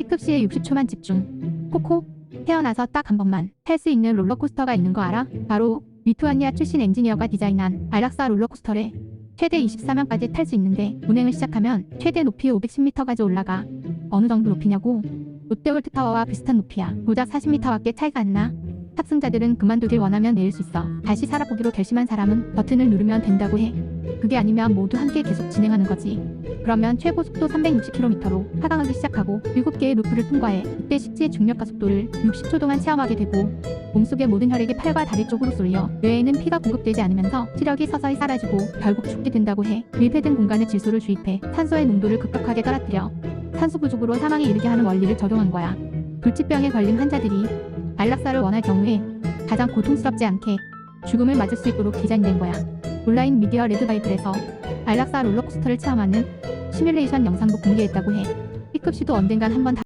B급 시에 60초만 집중. 코코, 태어나서 딱 한 번만 탈 수 있는 롤러코스터가 있는 거 알아? 바로 리투아니아 출신 엔지니어가 디자인한 안락사 롤러코스터래. 최대 24명까지 탈 수 있는데 운행을 시작하면 최대 높이 510m까지 올라가. 어느 정도 높이냐고? 롯데월드 타워와 비슷한 높이야. 고작 40m밖에 차이가 안 나. 탑승자들은 그만두길 원하면 내릴 수 있어. 다시 살아보기로 결심한 사람은 버튼을 누르면 된다고 해. 그게 아니면 모두 함께 계속 진행하는 거지. 그러면 최고 속도 360km로 하강하기 시작하고 7개의 루프를 통과해 이때 식지의 중력 가 속도를 60초 동안 체험하게 되고 몸속의 모든 혈액이 팔과 다리 쪽으로 쏠려 뇌에는 피가 공급되지 않으면서 시력이 서서히 사라지고 결국 죽게 된다고 해. 밀폐된 공간에 질소를 주입해 산소의 농도를 급격하게 떨어뜨려 산소 부족으로 사망에 이르게 하는 원리를 적용한 거야. 불치병에 걸린 환자들이 안락사를 원할 경우에 가장 고통스럽지 않게 죽음을 맞을 수 있도록 디자인된 거야. 온라인 미디어 레드바이블에서 안락사 롤러코스터를 체험하는 시뮬레이션 영상도 공개했다고 해. B급 시도 언젠간 한번 다